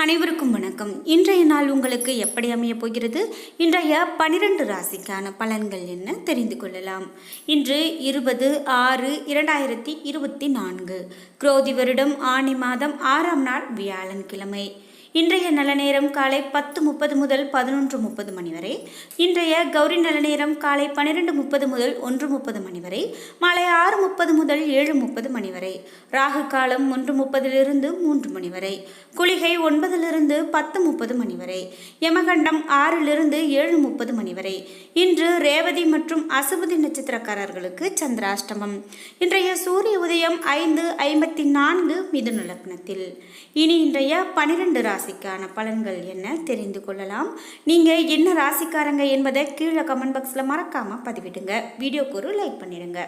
அனைவருக்கும் வணக்கம். இன்றைய நாள் உங்களுக்கு எப்படி அமையப் போகிறது? இன்றைய பனிரெண்டு ராசிக்கான பலன்கள் என்ன? தெரிந்து கொள்ளலாம். இன்று இருபது ஆறு இரண்டாயிரத்தி இருபத்தி நான்கு. குரோதி வருடம் ஆணி மாதம் ஆறாம் நாள் வியாழன் கிழமை. இன்றைய நல்ல நேரம் காலை பத்து முப்பது முதல் பதினொன்று முப்பது மணி வரை இன்றைய கௌரி நல்ல நேரம் காலை பன்னிரெண்டு முப்பது முதல் ஒன்று முப்பது மணி வரை மாலை ஆறு முப்பது முதல் ஏழு முப்பது மணி வரை ராகு காலம் ஒன்று முப்பதிலிருந்து மூன்று மணி வரை குளிகை ஒன்பதிலிருந்து பத்து முப்பது மணி வரை யமகண்டம் ஆறிலிருந்து ஏழு முப்பது மணி வரை இன்று ரேவதி மற்றும் அசுபதி நட்சத்திரக்காரர்களுக்கு சந்திராஷ்டமம். இன்றைய சூரிய உதயம் ஐந்து ஐம்பத்தி நான்கு மிதுன லக்னத்தில். இனி இன்றைய பனிரெண்டு ராசிக்கான பலன்கள் என்ன தெரிந்து கொள்ளலாம். நீங்கள் என்ன ராசிக்காரங்க என்பதை கீழே கமெண்ட் பாக்ஸில் மறக்காமல் பதிவிடுங்க. வீடியோக்கு ஒரு லைக் பண்ணிடுங்க.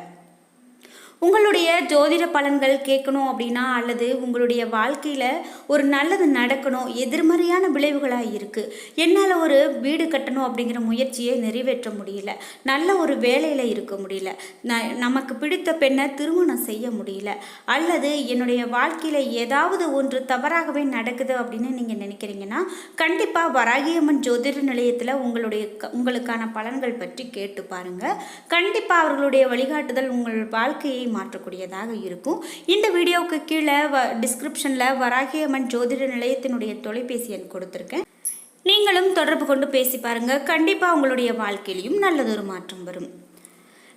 உங்களுடைய ஜோதிட பலன்கள் கேட்கணும் அப்படின்னா அல்லது உங்களுடைய வாழ்க்கையில் ஒரு நல்லது நடக்கணும் எதிர்மறையான விளைவுகளாக இருக்குது என்னால் ஒரு வீடு கட்டணும் அப்படிங்கிற முயற்சியை நிறைவேற்ற முடியல. நல்ல ஒரு வேலையில் இருக்க முடியல. ந நமக்கு பிடித்த பெண்ணை திருமணம் செய்ய முடியல. அல்லது என்னுடைய வாழ்க்கையில் ஏதாவது ஒன்று தவறாகவே நடக்குது அப்படின்னு நீங்கள் நினைக்கிறீங்கன்னா கண்டிப்பாக வராகியம்மன் ஜோதிட நிலையத்தில் உங்களுடைய க- உங்களுக்கான பலன்கள் பற்றி கேட்டு பாருங்கள் கண்டிப்பாக அவர்களுடைய வழிகாட்டுதல் உங்கள் வாழ்க்கையை மாற்றக்கூடியதாக இருக்கும். இந்த வீடியோவுக்கு கீழே வ டிஸ்கிரிப்ஷனில் வராகியம்மன் ஜோதிட நிலையத்தினுடைய தொலைபேசி எண் கொடுத்துருக்கேன். நீங்களும் தொடர்பு கொண்டு பேசி பாருங்கள் கண்டிப்பாக உங்களுடைய வாழ்க்கையிலையும் நல்லதொரு மாற்றம் வரும்.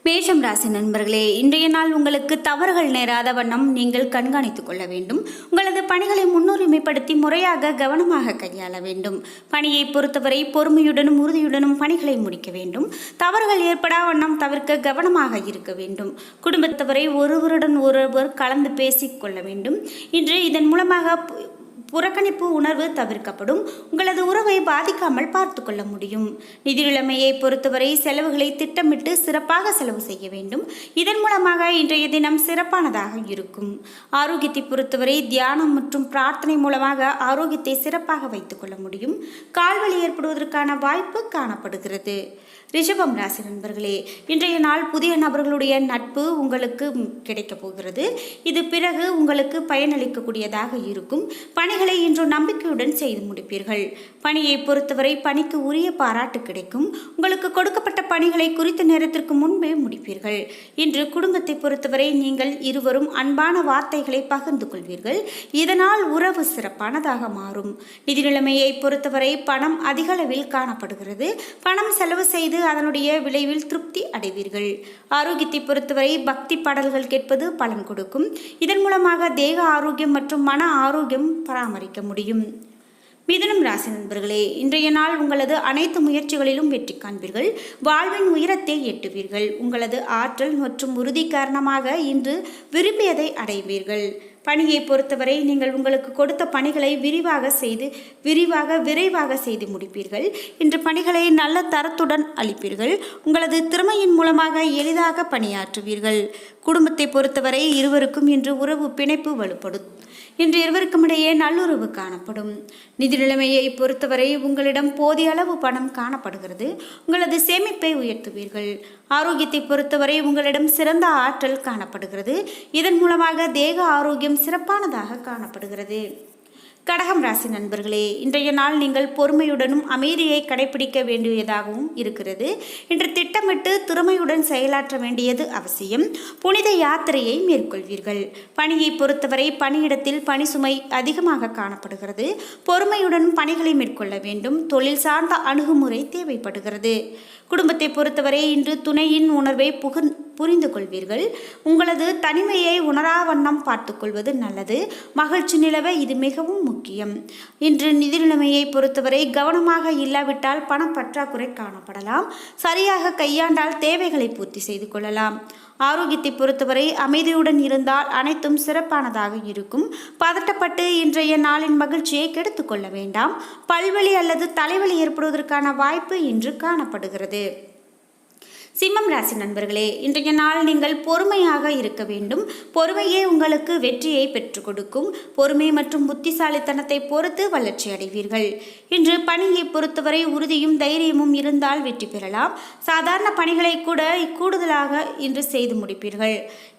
மேஷம் ராசி நண்பர்களே இன்றைய நாள் உங்களுக்கு தவறுகள் நேராத வண்ணம் நீங்கள் கண்காணித்துக் கொள்ள வேண்டும். உங்களது பணிகளை முன்னுரிமைப்படுத்தி முறையாக கவனமாக கையாள வேண்டும். பணியை பொறுத்தவரை பொறுமையுடனும் உறுதியுடனும் பணிகளை முடிக்க வேண்டும். தவறுகள் ஏற்படா வண்ணம் தவிர்க்க கவனமாக இருக்க வேண்டும். குடும்பத்தவரை ஒருவருடன் ஒருவர் கலந்து பேசிக் கொள்ள வேண்டும். இன்று இதன் மூலமாக புறக்கணிப்பு உணர்வு தவிர்க்கப்படும். உங்களது உறவை பாதிக்காமல் பார்த்து கொள்ள முடியும். நிதி நிலைமையை பொறுத்தவரை செலவுகளை திட்டமிட்டு சிறப்பாக செலவு செய்ய வேண்டும். இதன் மூலமாக இன்றைய தினம் சிறப்பானதாக இருக்கும். ஆரோக்கியத்தை பொறுத்தவரை தியானம் மற்றும் பிரார்த்தனை மூலமாக ஆரோக்கியத்தை சிறப்பாக வைத்துக் கொள்ள முடியும். கால்வலி ஏற்படுவதற்கான வாய்ப்பு காணப்படுகிறது. ரிஷபம் ராசி நண்பர்களே இன்றைய நாள் புதிய நபர்களுடைய நட்பு உங்களுக்கு கிடைக்கப் போகிறது. இது பிறகு உங்களுக்கு பயனளிக்கக்கூடியதாக இருக்கும். பணி பணிகளை இன்று நம்பிக்கையுடன் செய்து முடிப்பீர்கள். பணியை பொறுத்தவரை பணிக்கு உரிய பாராட்டு கிடைக்கும். உங்களுக்கு கொடுக்கப்பட்ட பணிகளை குறித்த நேரத்திற்கு முன்பே முடிப்பீர்கள். இன்று குடும்பத்தை பொறுத்தவரை நீங்கள் இருவரும் அன்பான வார்த்தைகளை பகிர்ந்து கொள்வீர்கள். இதனால் உறவு சிறப்பானதாக மாறும். நிதி நிலைமையை பொறுத்தவரை பணம் அதிகளவில் காணப்படுகிறது. பணம் செலவு செய்து அதனுடைய விளைவில் திருப்தி அடைவீர்கள். ஆரோக்கியத்தை பொறுத்தவரை பக்தி பாடல்கள் கேட்பது பலன் கொடுக்கும். இதன் மூலமாக தேக ஆரோக்கியம் மற்றும் மன ஆரோக்கியம் பராமரிக்க முடியும். மிதுனம் ராசி நண்பர்களே இன்றைய நாள் உங்களது அனைத்து முயற்சிகளிலும் வெற்றி காண்பீர்கள். வாழ்வின் உயரத்தை எட்டுவீர்கள். உங்களது ஆற்றல் மற்றும் உறுதி காரணமாக இன்று விரும்பியதை அடைவீர்கள். பணியை பொறுத்தவரை நீங்கள் உங்களுக்கு கொடுத்த பணிகளை விரிவாக செய்து விரிவாக விரைவாக செய்து முடிப்பீர்கள். இன்று பணிகளை நல்ல தரத்துடன் அளிப்பீர்கள். உங்களது திறமையின் மூலமாக எளிதாக பணியாற்றுவீர்கள். குடும்பத்தை பொறுத்தவரை இருவருக்கும் இன்று உறவு பிணைப்பு வலுப்படும் இன்று இருவருக்கும் இடையே நல்லுறவு காணப்படும். நிதி நிலைமையை பொறுத்தவரை உங்களிடம் போதிய அளவு பணம் காணப்படுகிறது. உங்களது சேமிப்பை உயர்த்துவீர்கள். ஆரோக்கியத்தை பொறுத்தவரை உங்களிடம் சிறந்த ஆற்றல் காணப்படுகிறது. இதன் மூலமாக தேக ஆரோக்கியம் சிறப்பானதாக காணப்படுகிறது. கடகம் ராசி நண்பர்களே இன்றைய நாள் நீங்கள் பொறுமையுடனும் அமைதியை கடைபிடிக்க வேண்டியதாகவும் இருக்கிறது. இன்று திட்டமிட்டு திறமையுடன் செயலாற்ற வேண்டியது அவசியம். புனித யாத்திரையை மேற்கொள்வீர்கள். பணியை பொறுத்தவரை பணியிடத்தில் பணி சுமை அதிகமாக காணப்படுகிறது. பொறுமையுடன் பணிகளை மேற்கொள்ள வேண்டும். தொழில் சார்ந்த அணுகுமுறை தேவைப்படுகிறது. குடும்பத்தை பொறுத்தவரை இன்று துணையின் உணர்வை புகழ் புரிந்து கொள்வீர்கள் உங்களது தனிமையை உணரா வண்ணம் பார்த்துக்கொள்வது நல்லது. மகிழ்ச்சி நிலவ இது மிகவும் முக்கியம். இன்று நிதி நிலைமையை பொறுத்தவரை கவனமாக இல்லாவிட்டால் பண பற்றாக்குறை காணப்படலாம். சரியாக கையாண்டால் தேவைகளை பூர்த்தி செய்து கொள்ளலாம். ஆரோக்கியத்தை பொறுத்தவரை அமைதியுடன் இருந்தால் அனைத்தும் சிறப்பானதாக இருக்கும். பதட்டப்பட்டு இன்றைய நாளின் மகிழ்ச்சியை கெடுத்துக்கொள்ள வேண்டாம். பல்வலி அல்லது தலைவலி ஏற்படுவதற்கான வாய்ப்பு இன்று காணப்படுகிறது. சிம்மம் ராசி நண்பர்களே இன்றைய நாள் நீங்கள் பொறுமையாக இருக்க வேண்டும். பொறுமையே உங்களுக்கு வெற்றியை பெற்றுக் கொடுக்கும். பொறுமை மற்றும் புத்திசாலித்தனத்தை பொறுத்து வளர்ச்சி அடைவீர்கள். இன்று பணியை பொறுத்தவரை உறுதியும் தைரியமும் இருந்தால் வெற்றி பெறலாம். சாதாரண பணிகளை கூட கூடுதலாக இன்று செய்து முடிப்பீர்கள்.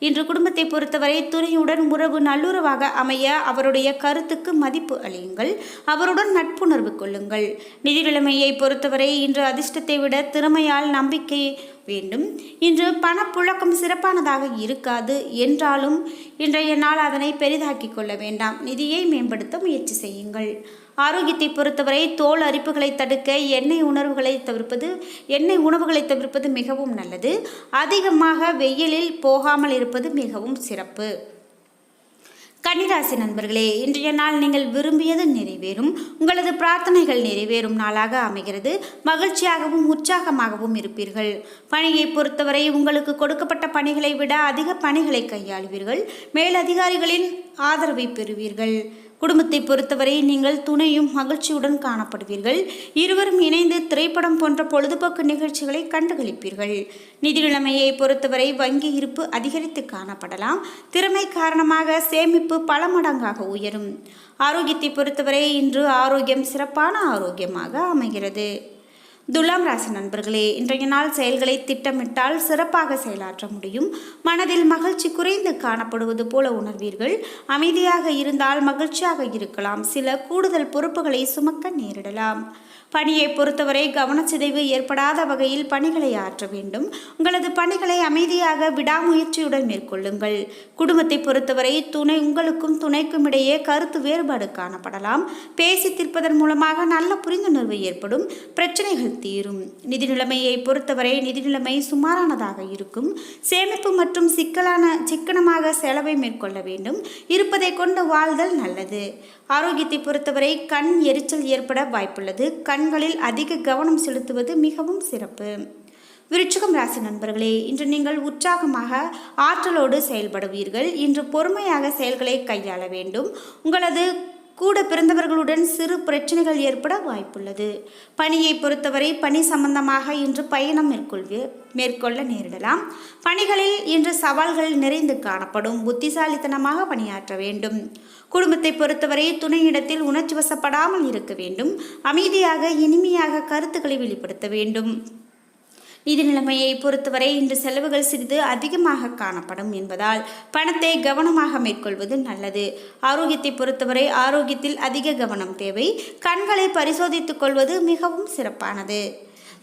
இன்று குடும்பத்தை பொறுத்தவரை துணையுடன் உறவு நல்லுறவாக அமைய அவருடைய கருத்துக்கு மதிப்பு அளியுங்கள். அவருடன் நட்புணர்வு கொள்ளுங்கள். நிதி நிலைமையை பொறுத்தவரை இன்று அதிர்ஷ்டத்தை விட திறமையால் நம்பிக்கை வேண்டும். இன்று பணப்புழக்கம் சிறப்பானதாக இருக்காது என்றாலும் இன்றைய நாள் அதனை பெரிதாக்கிக் கொள்ள வேண்டாம். நிதியை மேம்படுத்த முயற்சி செய்யுங்கள். ஆரோக்கியத்தை பொறுத்தவரை தோல் அரிப்புகளை தடுக்க எண்ணெய் உணர்வுகளை தவிர்ப்பது எண்ணெய் உணவுகளை தவிர்ப்பது மிகவும் நல்லது. அதிகமாக வெயிலில் போகாமல் இருப்பது மிகவும் சிறப்பு. கன்னிராசி நண்பர்களே இன்றைய நாள் நீங்கள் விரும்பியது நிறைவேறும் உங்களது பிரார்த்தனைகள் நிறைவேறும் நாளாக அமைகிறது. மகிழ்ச்சியாகவும் உற்சாகமாகவும் இருப்பீர்கள். பணியை பொறுத்தவரை உங்களுக்கு கொடுக்கப்பட்ட பணிகளை விட அதிக பணிகளை கையாளுவீர்கள். மேலதிகாரிகளின் ஆதரவை பெறுவீர்கள். குடும்பத்தை பொறுத்தவரை நீங்கள் துணையும் மகிழ்ச்சியுடன் காணப்படுவீர்கள். இருவரும் இணைந்து திரைப்படம் போன்ற பொழுதுபோக்கு நிகழ்ச்சிகளை கண்டுகளிப்பீர்கள். நிதி நிலைமையை பொறுத்தவரை வங்கி இருப்பு அதிகரித்து காணப்படலாம். திறமை காரணமாக சேமிப்பு பல மடங்காக உயரும். ஆரோக்கியத்தை பொறுத்தவரை இன்று ஆரோக்கியம் சிறப்பான ஆரோக்கியமாக அமைகிறது. துலாம் ராசி நண்பர்களே இன்றைய நாள் செயல்களை திட்டமிட்டால் சிறப்பாக செயலாற்ற முடியும். மனதில் மகிழ்ச்சி குறைந்து காணப்படுவது போல உணர்வீர்கள். அமைதியாக இருந்தால் மகிழ்ச்சியாக இருக்கலாம். சில கூடுதல் பொறுப்புகளை சுமக்க நேரிடலாம். பணியை பொறுத்தவரை கவனச்சிதைவு ஏற்படாத வகையில் பணிகளை ஆற்ற வேண்டும். உங்களது பணிகளை அமைதியாக விடாமுயற்சியுடன் மேற்கொள்ளுங்கள். குடும்பத்தை பொறுத்தவரை துணை உங்களுக்கும் துணைக்கும் இடையே கருத்து வேறுபாடு காணப்படலாம். பேசி தீர்ப்பதன் மூலமாக நல்ல புரிந்துணர்வு ஏற்படும். பிரச்சனைகள் தீரும். நிதி நிலைமையை பொறுத்தவரை நிதி நிலைமை சுமாரானதாக இருக்கும். சேமிப்பு மற்றும் சிக்கலான சிக்கனமாக செலவை மேற்கொள்ள வேண்டும். இருப்பதை கொண்டு வாழ்தல் நல்லது. ஆரோக்கியத்தை பொறுத்தவரை கண் எரிச்சல் ஏற்பட வாய்ப்புள்ளது. கண்களில் அதிக கவனம் செலுத்துவது மிகவும் சிறப்பு. விருச்சிகம் ராசி நண்பர்களே இன்று நீங்கள் உற்சாகமாக ஆற்றலோடு செயல்படுவீர்கள். இன்று பொறுமையாக செயல்களை கையாள வேண்டும். உங்களது கூட பிறந்தவர்களுடன் சிறு பிரச்சனைகள் ஏற்பட வாய்ப்புள்ளது. பணியை பொறுத்தவரை பணி சம்பந்தமாக இன்று பயணம் மேற்கொள்வி மேற்கொள்ள நேரிடலாம். பணிகளில் இன்று சவால்கள் நிறைந்து காணப்படும். புத்திசாலித்தனமாக பணியாற்ற வேண்டும். குடும்பத்தை பொறுத்தவரை துணையிடத்தில் உணர்ச்சி வசப்படாமல் இருக்க வேண்டும். அமைதியாக இனிமையாக கருத்துக்களை வெளிப்படுத்த வேண்டும். நிதி நிலைமையை பொறுத்தவரை இன்று செலவுகள் சிறிது அதிகமாக காணப்படும் என்பதால் பணத்தை கவனமாக மேற்கொள்வது நல்லது. ஆரோக்கியத்தை பொறுத்தவரை ஆரோக்கியத்தில் அதிக கவனம் தேவை. கண்களை பரிசோதித்துக் கொள்வது மிகவும் சிறப்பானது.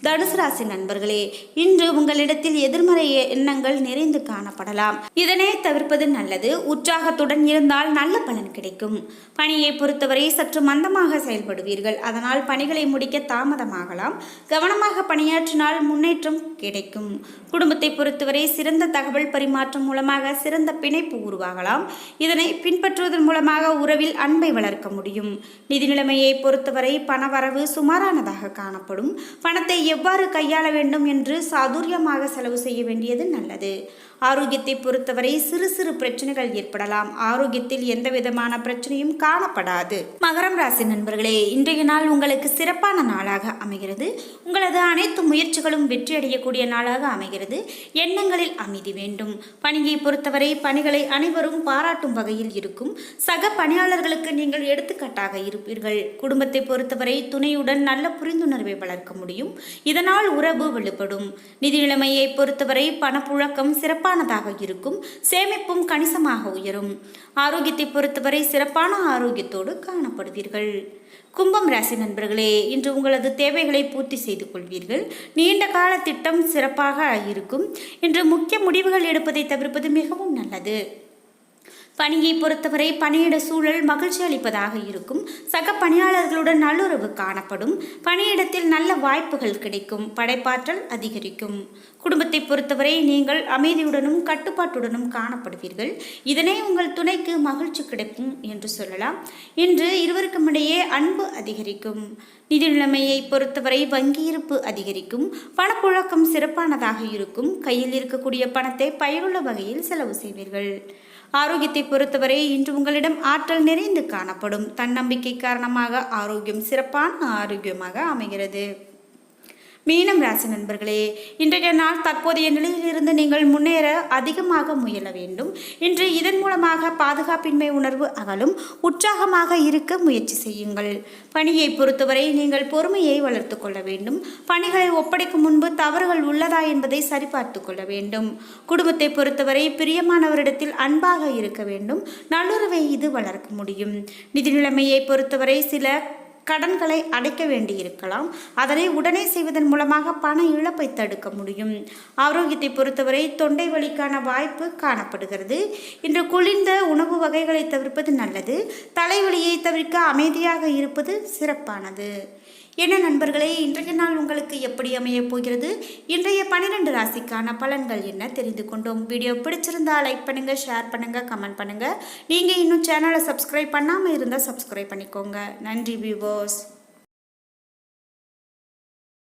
தனுசு ராசி நண்பர்களே இன்று உங்களிடத்தில் எதிர்மறை எண்ணங்கள் நிறைந்து காணப்படலாம். இதனை தவிர்ப்பது நல்லது. உற்சாகத்துடன் இருந்தால் நல்ல பலன் கிடைக்கும். பணியை பொறுத்தவரை சற்று மந்தமாக செயல்படுவீர்கள். அதனால் பணிகளை முடிக்க தாமதமாகலாம். கவனமாக பணியாற்றினால் முன்னேற்றம் கிடைக்கும். குடும்பத்தை பொறுத்தவரை சிறந்த தகவல் பரிமாற்றம் மூலமாக சிறந்த பிணைப்பு உருவாகலாம். இதனை பின்பற்றுவதன் மூலமாக உறவில் அன்பை வளர்க்க முடியும். நிதி நிலைமையை பொறுத்தவரை பணவரவு சுமாரானதாக காணப்படும். பணத்தை எவ்வாறு கையாள வேண்டும் என்று சாதுரியமாக செலவு செய்ய வேண்டியது நல்லது. ஆரோக்கியத்தை பொறுத்தவரை சிறு சிறு பிரச்சனைகள் ஏற்படலாம். ஆரோக்கியத்தில் எந்த விதமான பிரச்சனையும் காணப்படாது. மகரம் ராசி நண்பர்களே இன்றைய நாள் உங்களுக்கு சிறப்பான நாளாக அமைகிறது. உங்களது அனைத்து முயற்சிகளும் வெற்றியடையக்கூடிய நாளாக அமைகிறது. எண்ணங்களில் அமைதி வேண்டும். பணியை பொறுத்தவரை பணிகளை அனைவரும் பாராட்டும் வகையில் இருக்கும். சக பணியாளர்களுக்கு நீங்கள் எடுத்துக்காட்டாக இருப்பீர்கள். குடும்பத்தை பொறுத்தவரை துணையுடன் நல்ல புரிந்துணர்வை வளர்க்க முடியும். இதனால் உறவு வெளிப்படும். நிதி நிலைமையை பொறுத்தவரை பணப்புழக்கம் சிறப்பானதாக இருக்கும். சேமிப்பும் கணிசமாக உயரும். ஆரோக்கியத்தை பொறுத்தவரை சிறப்பான ஆரோக்கியத்தோடு காணப்படுவீர்கள். கும்பம் ராசி நண்பர்களே இன்று உங்களது தேவைகளை பூர்த்தி செய்து கொள்வீர்கள். நீண்ட கால திட்டம் சிறப்பாக இருக்கும். இன்று முக்கிய முடிவுகள் எடுப்பதை தவிர்ப்பது மிகவும் நல்லது. பணியை பொறுத்தவரை பணியிட சூழல் மகிழ்ச்சி அளிப்பதாக இருக்கும். சக பணியாளர்களுடன் நல்லுறவு காணப்படும். பணியிடத்தில் நல்ல வாய்ப்புகள் கிடைக்கும். படைப்பாற்றல் அதிகரிக்கும். குடும்பத்தை பொறுத்தவரை நீங்கள் அமைதியுடனும் கட்டுப்பாட்டுடனும் காணப்படுவீர்கள். இதனை உங்கள் துணைக்கு மகிழ்ச்சி கிடைக்கும் என்று சொல்லலாம். இன்று இருவருக்கும் இடையே அன்பு அதிகரிக்கும். நிதி நிலைமையை பொறுத்தவரை வங்கி இருப்பு அதிகரிக்கும். பணப்புழக்கம் சிறப்பானதாக இருக்கும். கையில் இருக்கக்கூடிய பணத்தை பயனுள்ள வகையில் செலவு செய்வீர்கள். ஆரோக்கியத்தை பொறுத்தவரை இன்று உங்களிடம் ஆற்றல் நிறைந்து காணப்படும். தன்னம்பிக்கை காரணமாக ஆரோக்கியம் சிறப்பான ஆரோக்கியமாக அமைகிறது. மீனம் ராசி நண்பர்களே இன்றைய நாள் தற்போதைய நிலையிலிருந்து நீங்கள் முன்னேற அதிகமாக முயல வேண்டும். இன்று இதன் மூலமாக பாதுகாப்பின்மை உணர்வு அகலும். உற்சாகமாக இருக்க முயற்சி செய்யுங்கள். பணியை பொறுத்தவரை நீங்கள் பொறுமையை வளர்த்து கொள்ள வேண்டும். பணிகளை ஒப்படைக்கும் முன்பு தவறுகள் உள்ளதா என்பதை சரிபார்த்து கொள்ள வேண்டும். குடும்பத்தை பொறுத்தவரை பிரியமானவரிடத்தில் அன்பாக இருக்க வேண்டும். நல்லுறவை இது வளர்க்க முடியும். நிதி நிலைமையை பொறுத்தவரை சில கடன்களை அடைக்க வேண்டியிருக்கலாம். அதனை உடனே செய்வதன் மூலமாக பண இழப்பை தடுக்க முடியும். ஆரோக்கியத்தை பொறுத்தவரை தொண்டை வலிக்கான வாய்ப்பு காணப்படுகிறது. இன்று குளிர்ந்த உணவு வகைகளை தவிர்ப்பது நல்லது. தலைவலியை தவிர்க்க அமைதியாக இருப்பது சிறப்பானது. என்ன நண்பர்களே இன்றைய நாள் உங்களுக்கு எப்படி அமையப் போகிறது? இன்றைய பன்னிரெண்டு ராசிக்கான பலன்கள் என்ன தெரிந்து கொண்டோம்? வீடியோ பிடிச்சிருந்தா லைக் பண்ணுங்க ஷேர் பண்ணுங்க கமெண்ட் பண்ணுங்க. நீங்க இன்னும் சேனலை சப்ஸ்கிரைப் பண்ணாமல் இருந்தால் சப்ஸ்கிரைப் பண்ணிக்கோங்க. நன்றி வியூவர்ஸ்